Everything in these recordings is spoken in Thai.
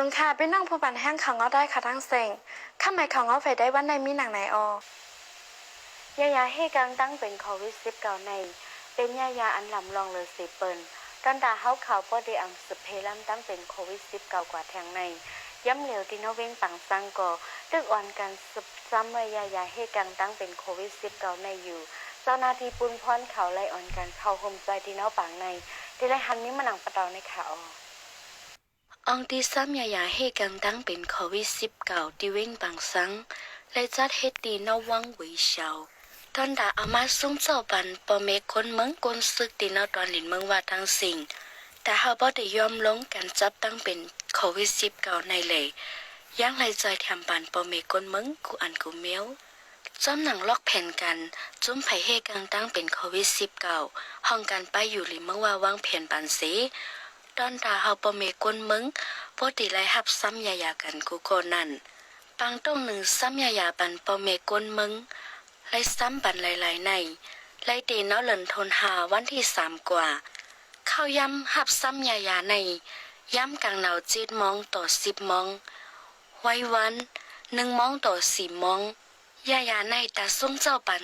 สุงค่ะพี่น้องผู้บันแห้งเขาเงาได้ค่ะทั้งเซ็งข้าหมายเขาเงาไฟได้วันในมีหนังไหนออยายาให้กลางตั้งเป็นโควิดสิบเก้าใน เป็นยายาอันลำลองเลยสิเปิลตอนดาเฮาเขาปอด้อังสเพลัมตั้งเป็นโควิดสิบเก้ากว่าแทงใน ย้ำเหลวที่นเวงปังสังก่อตึกอ่อนกันสุบซ้ำเมื่อยายาให้กลางตั้งเป็นโควิดสิบเก้าในอยู่เจ้าหน้าที่ปุนพรอนเขาไล่อ่อนกันเข้าห่มใจที่นอปังในที่ไรหันนี้มาหนังประตอในข่าว องที่ซ้ำยายาให้กังตั้งเป็นโควิดสิบเก้าที่เว้งบางสังและจัดเฮ็ดดีนวังหวิเฉาตอนดาเอามาส่งเจ้าปันปอเมคนเมืองกนซึกตีนอตอนหลินเมืองว่าทั้งสิ่ง แต่เฮาบ่ได้ยอมลงกันจับตั้งเป็นโควิดสิบเก้าในเลยยังไรใจแถมปันปอเมคนเมืองกูอันกูเมียวจอมหนังล็อกแผ่นกันจุ้มไผเฮกังตั้งเป็นโควิดสิบเก้าห้องกันไปอยู่หลินเมืองว่าวางแผ่นปันเส ตอนตาเฮาปะเมกวนมึงปกติไลหับซ้ำยายากันกูโกนั่นปังต้องหนึ่งซ้ำยายาปันปะเมกวนมึงไลซ้ำปันหลายๆในไลเตนเนาะหล่นทนหาวันที่สามกว่า เข้าย้ำหับซ้ำยายาใน ย้ำกลางหนาวจ็ดมองต่อสิบมอง ไว้วันหนึ่งมองต่อสี่มองยายาในตาส่งเจ้าปัน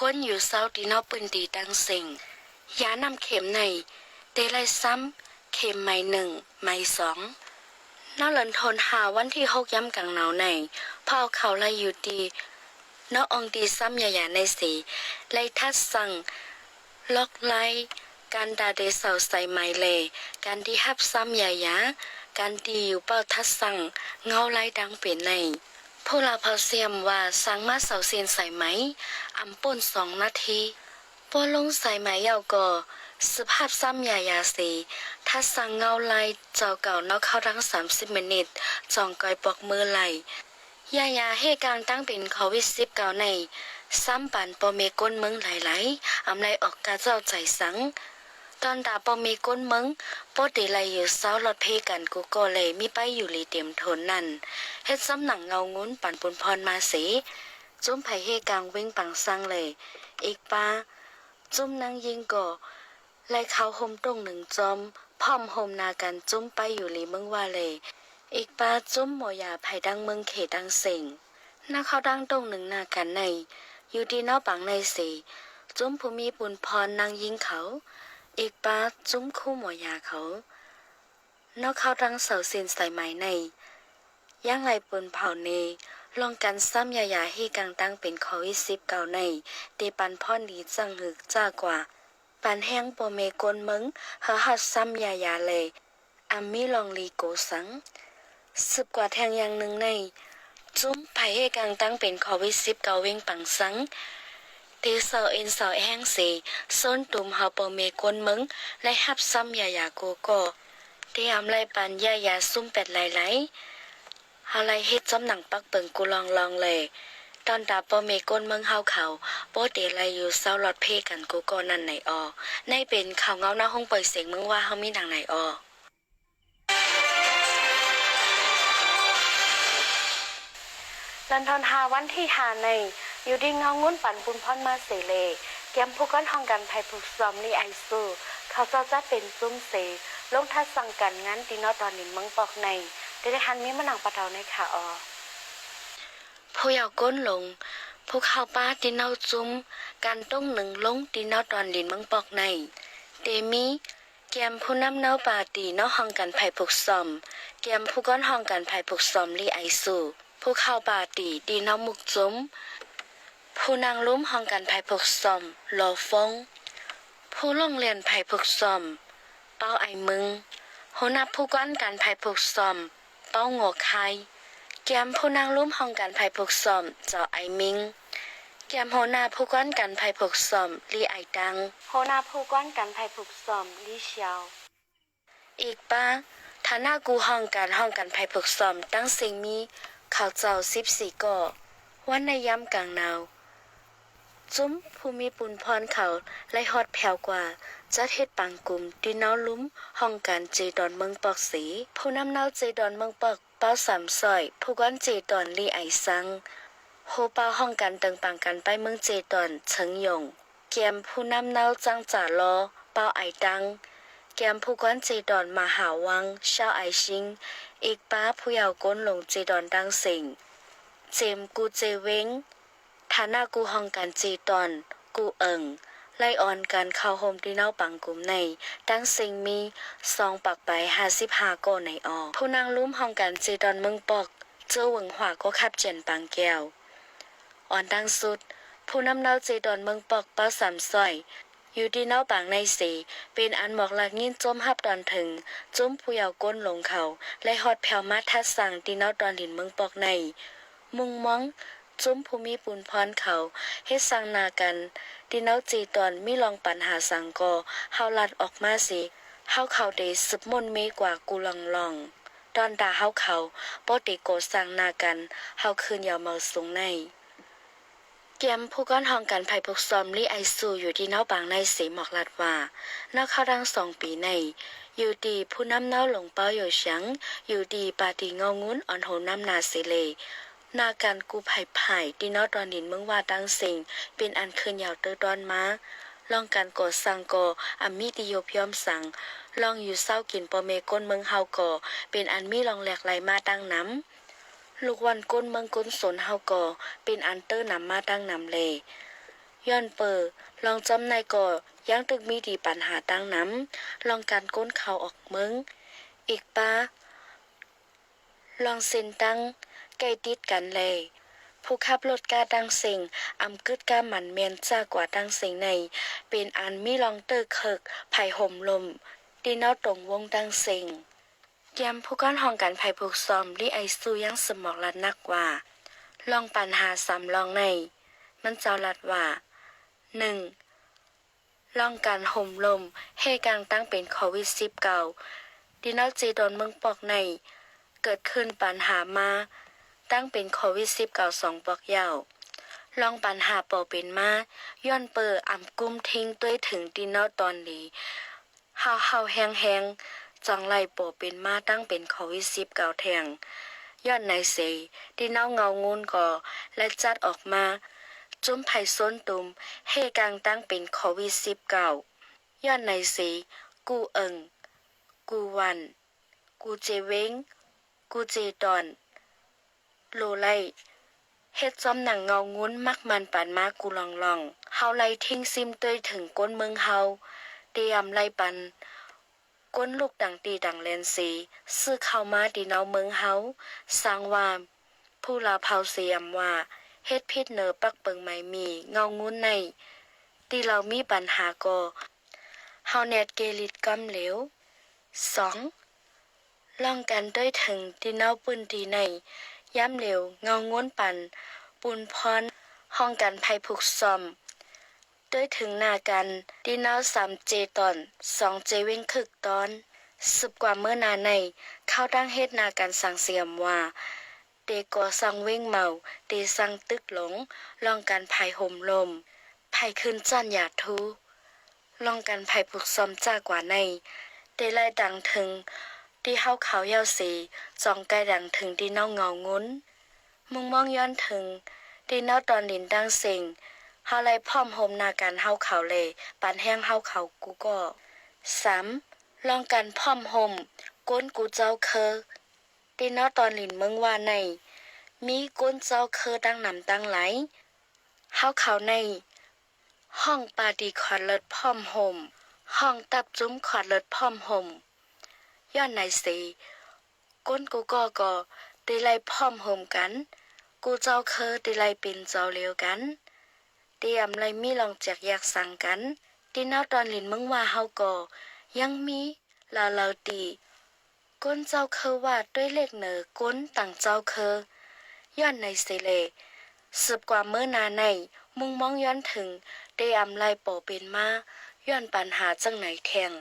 ก้นอยู่เศร้าตีนาะปืนตีดังเสียงยานำเข็มในเตไลซ้ำ เข็มไม้หนึ่งไม้สองนอกหลันทนหาวันที่หกย้ำกังหนาวในพอเขาไลอยู่ดีนอกองดีซ้ำยายาในสีไลทัดสั่ง ล็อกไลการดาเดเสาใส่ไม้เล การที่ฮับซ้ำยายาการดีอยู่เป้าทัดสั่ง เงาไลดังเป็นในพวกเราพอเสียมว่าสั่งมาเสาเซียนใส่ไหมอำป่นสองนาทีปอลงใส่ไหมยาวก่อ สภาพซ้ำยายาสีถ้าสั่งเงาไลเจ้าเก่านอกเข้าทั้งสามสิบมินิตจองกอยปอกมือไหลยายาให้กลางตั้งเป็นโควิดสิบเก้าใน ซ้ำปันปอเมก้นเมืองไหลๆอำไลออกกาเจ้าใจสัง ตอนดาปอเมก้นเมืองปอดีไลอยู่เศร้ารถเพกันกูก็เลยมีไปอยู่ลีเต็มทนนั่นเฮ็ดซ้ำหนังเงางุ้นปั่นปุนพรมาสีจุ้มไผ่เฮกลางเว้งปังสังเลย อีกปาจุ้มนางยิงก่อ ไลเขาห่มตรงหนึ่งจอมพร้อมห่มนากันจุ้มไปอยู่หลีเมืองว่าเลยอีกปาจุ้มหมอยาไผ่ดังเมืองเขดังเสงน้าเขาดังตรงหนึ่งนากันใน อยู่ดีนอปังในสีจุ้มภูมิปุนพรนางยิงเขา อีกปาจุ้มคู่หมอยาเขานอกเขาดังเสาส้นใส่ไม้ในย่างไรปุนเผาเนลองกันซ้ำยายาให้กังตั้งเป็นโควิดสิบเก้าในเตปันพ่อนีจังหึกจ้ากว่า ปันแห้งปอเมกนมึงเฮาหัดซ้ำยายาเลยอามีลองลีโกสังสิบกว่าแทงอย่างหนึ่งใน จุ้มไผ่ให้กางตั้งเป็นโควิดสิบเก้าเวงปังสังเตเสาเอ็นเสาแห้งเสส้นตุ่มเฮาปอเมกนมึงและหับซ้ำยายาโกโก้เตรียมไล่ปันยายาซุ่มเป็ดไหลไหลเฮาไลเฮ็ดจำหนังปักเปิงกูลองลองเลย ตอนดาปอเมก้นเมืองเฮาเขาโปเตไลอยู่เศร้าลอดเพกันกูก็นั่นไหนออในเป็นข่าวเงาหน้าห้องเปิดเสียงเมืองว่าเฮามีดังไหนออลันทอนหาวันที่หาในอยู่ดีเงางุ้นปั่นปุนพรมาเสเลเกมผู้ก้อนห้องกันไทยผูกซอมลีไอซูเขาเจ้าจะเป็นจุ้มเสลงทัดสั่งกันงั้นตีนอตอนนินมืองปอกในได้ได้หันมีมานังปะเทาในขาออ ผู้ยาวก้นลง ผู้เข้าป้าตีเนาจุ้ม การต้องหนึ่งลงตีเนาตอนดินมืองปอกใน เตมีแกมผู้นำเนาปาตีเนาห้องกันไผ่ผูกซอมแกมผู้ก้อนห้องกันไผ่ผูกซอมลีไอซูผู้เข้าป่าตีตีเนามุกจุ้ม ผู้นางลุ้มห้องกันไผ่ผูกซอมหลอฟง ผู้ลงเรียนไผ่ผูกซอม เป้าไอมึงหัวหน้าผู้ก้อนการไผ่ผูกซอม เป้าโงอคาย แกมผู้นางลุ้มห้องกันไผ่ผูกซอมเจ้าไอมิงแกมหัวหน้าผู้ก้อนกันไผ่ผูกซอมลีไอดังโฮนาผู้ก้อนกันไทยผูกซอมลีเชียว อีกป้าฐานะกูห้องการห้องกันไผ่ผูกซอมตั้งสิ่งมีข่าวเจ้าสิบสี่ก่อวันในย้ำกลางหนาวจุ้มภูมิปุนพรเขาไล่ฮอดแผ่วกว่าจัดเฮ็ดปังกลุ่มดีเนาลุ้มห้องการเจดอนเมืองปอกสี ผู้นำเนาเจดอนเมืองปอก เป้าสามซอยผู้ก้อนเจดอนลีไอซังโฮเป้าห้องกันติงปังกันไปเมืองเจดอนเฉิงหยงเกียมผู้นำเนาจังจ่าลอเป้าไอดังแกมผู้ก้อนจีดอนมาหาวังเช่าไอชิงอีกป้าผู้ยาวก้นหลงเจีดอนดังสิงเจมกูเจเวงฐานะกูห้องกันจีดอนกูเอิง ไล่ออนกันเข้าโฮมที่เนาปังกลุ่มในดังสิงมีซองปักไปห้าสิบห้าก้อนในออกผู้นางลุ้มห้องกันจีดอนเมืองปอก เจ้าหวงหวาก็ขับเจนปังแก้วอ่อนดังสุด ผู้นำเนาเจดอนเมืองปอกเป้าสามซอยอยู่ที่เนาปางในสีเป็นอันหมอกหลักยินจมหับตอนถึงจมผู้ยาวก้นลงเขาและฮอดแผ่วมาทัดสั่งที่เนาตอนหินเมืองปอกใน มุงมอง จมภูมิปุนพรเขาเฮ็ดสั่งนากันที่เนาจีตอนมีลองปัญหาสังกอเฮาลัดออกมาสิเฮาเขาเดสืบมนเมกว่ากูลองลองตอนดาเฮาเขาบ่ติโกสั่งนากันเฮาคืนยาวเมาสูงในเกมผู้ก้อนห้องกันภัยพกซอมลี่ไอซูอยู่ที่เน่าบางในสีหมอกลัดว่าเน่าเข้าดังสองปีใน อยู่ดีผู้น้ำเน่าหลงเป้าอยู่ฉังอยู่ดีปาตีเงางุ้นอ่อนโหน้ำนาเสเล นาการกูไผ่ไผ่ดีนาตอนดินเมืองว่าดังสิงเป็นอันคืนยาวเตอดอนมาลองการก่อสร้างก่ออามีติโยพยอมสั่งลองอยู่เศร้ากินปอเมก้นเมืองเฮาก่อเป็นอันมีลองแหลกไหลมาตั้งน้ำลูกวันก้นเมืองก้นสนเฮาก่อเป็นอันเตอร์นำมาตั้งนำเลย้อนเปอร์ลองจำในก่อยังตึกมีดีปัญหาตั้งน้ำลองการก้นเขาออกเมืองอีกป้าลองเซ็นตั้ง ใกล้ติดกันเลย ผู้ขับรถกาดังสิงอำกึดกาหมันเมียนจากว่าดังสิงใน เป็นอันมีลองเตอร์เคิกไผ่ห่มลมดีเนาตรงวงดังสิงเตรียมผู้ก้อนห้องกันภัยผูกซอมลีไอซูยังสมองลัดนักว่า ลองปัญหาสามลองใน มันเจ้าลัดว่าหนึ่งลองการห่มลมให้กลางตั้งเป็นโควิดสิบเก้าดินอลจีโดนเมืองปอกใน เกิดขึ้นปัญหามา ตั้งเป็นโควิดสิบเก้าสองปอกยาวลองปัญหาปอเป็นมาย้อนเปิดอ่ำกุ้มทิ้งด้วยถึงดินอลตอนนี้เฮาเฮาแหงแหงๆจังไล่โปเป็นมาตั้งเป็นโควิดสิบเก้าแทงย้อดในเสยที่เน่าเงางุนก่อและจัดออกมาจุ้มไผ่ส้นตุมให้กลางตั้งเป็นโควิดสิบเก้ายอดในเสยกูเอิงกูวัน กูเจเวงกูเจดอน โลไลเฮ็ดจอมหนังเงางุ้นมักมันปานมากูลองลองเฮาไลทิ้งซิมเตยถึงก้นเมืองเฮาเตรียมไล่ปัน ก้นลูกดังตีดังเลนสี ซื้อเข้ามาดีเนาเมืองเฮาสร้างว่า ผู้ลาเผาเสียมว่าเฮ็ดพิษเนอปักเปิงไม่มี เงางุ้นในตีเรามีปัญหาก็เฮาเน็ตเกลิดกำเหลวสองลองกันด้วยถึงดีเนาปืนดีใน ย้ำเหลวเงางุ้นปันปุนพรห้องกันภัยผูกซอม ด้วยถึงหน้ากันดีนาวสามเจตอนสองเจเว้งคึกตอนสิบกว่าเมื่อนาในเข้าตั้งเฮ็ดนากันสั่งเสียมว่าเดก่อสั่งเว้งเมาเดสั่งตึกหลงลองกันภัยห่มลมภัยขึ้นจันหยาดทูลองกันภัยผูกซอมจ้ากว่าในเดไล่ดังถึง ที่เฮาเขาเยาสีจองไกลดังถึงดีเน่าเงางุ้น มุงมองย้อนถึงดีเน่าตอนดินดังสิงเฮาไลพร้อมโฮมนาการเฮาเขาเลยปานแห้งเฮาเขากูก็สามลองกันพร้อมโฮมก้นกูเจ้าเคอตีนอตอนลินเมืองว่าในมีก้นเจ้าเคอตั้งนำตั้งไหลเฮาเขาใน ห้องปาดีขอดเลิศพร้อมโฮมห้องตับจุ้มขอดเลิศพร้อมโฮม ย้อนในสีก้นกูก็ก็ได้ไล่พร้อมโฮมกัน กูเจ้าเคอได้ไล่เป็นเจ้าเลียวกันเตรียมเลมีลองแจกแยากสั่งกันตีนาวตอนหลินมึงว่าเฮาก็ยังมีลาลาตีก้นเจ้าเคอว่าด้วยเลขเหนือก้นต่างเจ้าเคอย้อนในเสเลสืบกว่าเมื่อนาในมุงมองย้อนถึงเตรียมไล่โปเป็นมาย้อนปัญหาจังไหนแข่ง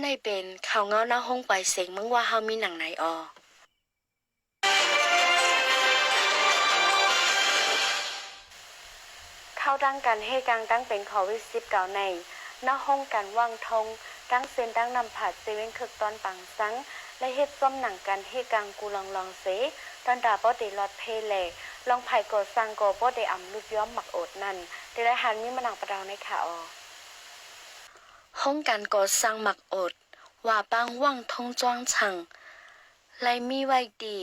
ในเป็นข่าวเงาหน้าห้องไปเสียงมึงว่าเฮามีหนังไหนออเข้าดังกันให้กังตั้งเป็นโควิดสิบเก้าในหน้าห้องกันว่างทงกังเซนดังนำผาดเซเว่นคึกตอนปังซังและเฮ็ดซ้อมหนังกันให้กังกูลองลองเสตอนดาบ่ได้ลอดเพแลลองไผ่กดซังโกบ่ได้อำลูกย้อมหมักโอดนั่นได้ได้หันมีมานังประดาวในข่าว ห้องการก่อสร้างหมักอด ว่าปังว่างทงจ้วงฉังไลมีไว้ดี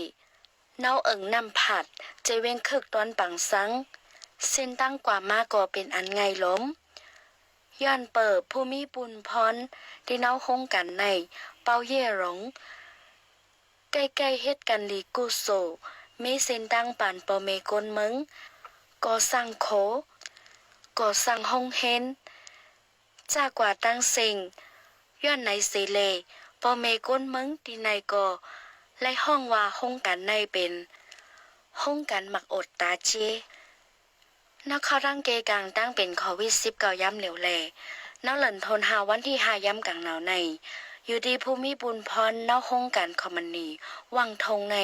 เนาเอิงนำผัดเจเว้งคึกตอนปังสัง เส้นตั้งกว่ามาก็เป็นอันไงล้มย้อนเปิดผู้มีปุนพรที่เนาคงกันใน เป้าเย่หลงใกล้ๆเฮ็ดกันลีกูโซมีเส้นตั้งป่านปอเมกนมึงก่อสร้างโคก่อสร้างห้องเฮน จากว่าตั้งสิงย้อนในเสเลปอเมก้นมึงที่ในก่อไล่ห้องว่าห้องกันในเป็นห้องกันหมักอดตาเจนักเข้าร่างเกกลางตั้งเป็นโควิดสิบเก้าย้ำเหลวแหล่นักหลันทนหาวันที่ห้าย้ำกลางหนาวใน อยู่ดีภูมิบุญพรเนาห้องกันคอมมันนีวังทงใน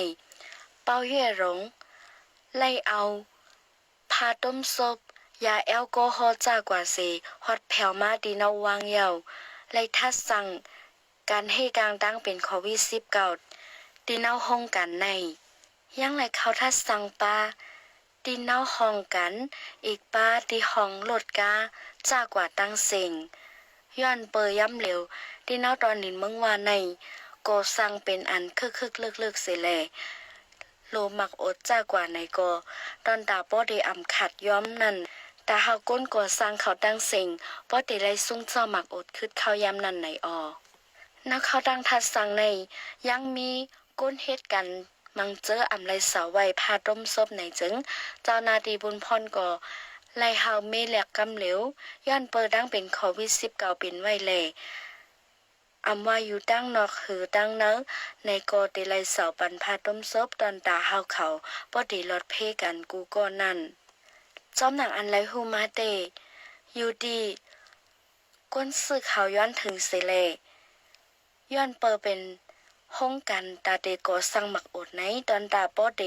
เป้าเย่หลงไล่เอาพาต้มซบ ยาแอลกอฮอล์จากกว่าเซฮอดแผ่วมาดีนาวางเยาไลทัดสั่งการให้กลางตั้งเป็นโควิดสิบเก้าดีนาวห้องกันใน ยังไลเขาทัดสั่งปลาตีเน่าห้องกัน อีกป้าตีห้องหลดกาจากกว่าตั้งเสียงย้อนเปยย้ำเหลวตีเน่าตอนนินเมืองว่าในก็สั่งเป็นอันคึกคึกเลิกเลิกเสียแลโลมักอดจากกว่าในก็ตอนตาป้อด้อำขัดย้อมนั่น ตาเฮาก้นก็สร้างเขาตั้งเสียงป้อได้ไรซุ้งเจ้ามักอดคืดเข้าย้ำนั่นในออนักเขาตั้งทัดสั่งใน ยังมีก้นเฮ็ดกันมังเจออำไรสาไว้พาต้มซบไหนจึง เจ้านาตีบุญพรก่อไล่เฮาเมแหลกกำเหลวย้อนเปิดดังเป็นโควิดสิบเก้าเป็นไว้แลอำว่าอยู่ตั้งนอกหือตั้งเนอในกอติไลเสาปันพาต้มซบตอนตาเฮาเขาปอดีลอดเพกันกูก็นั่น จอมหนังอันไรฮูมาเตยูดีก้นสื่อข่าวย้อนถึงเสเลย้อนเปิดเป็นห้องกันตาเดก็สั่งหมักอดในตอนตาป้อเด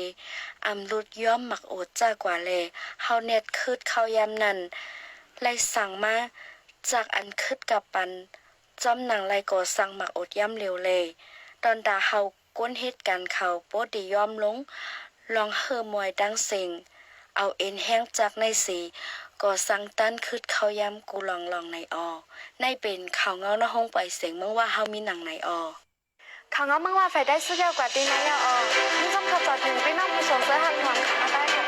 อำลุดย้อมหมักอดจ้ากว่าแลเฮาเน็ตคืดเข้ายามนั้นไล่สั่งมาจากอันคืดกับปันจอมหนังไล่ก็สั่งหมักอดย่ำเร็วเลยตอนตาเฮาก้นเฮ็ดกันเขาป้อเดย้อมลงลองเฮอมวยดังเสิง เอาเอ็นแห้งจากในสีก็สั่งตันคืดเขาย้ำกูลองลองในออในเป็นข่าวเงาหน้าห้องปล่อยเสียงเมื่อว่าเฮามีหนังในออเขาง้อมึงว่าไฟได้ซื้อเดียวกว่าตีนในออนี่จำขอจอดถึงไปนั่งผู้ชมเสื้อหันหวังขาได้ค่ะ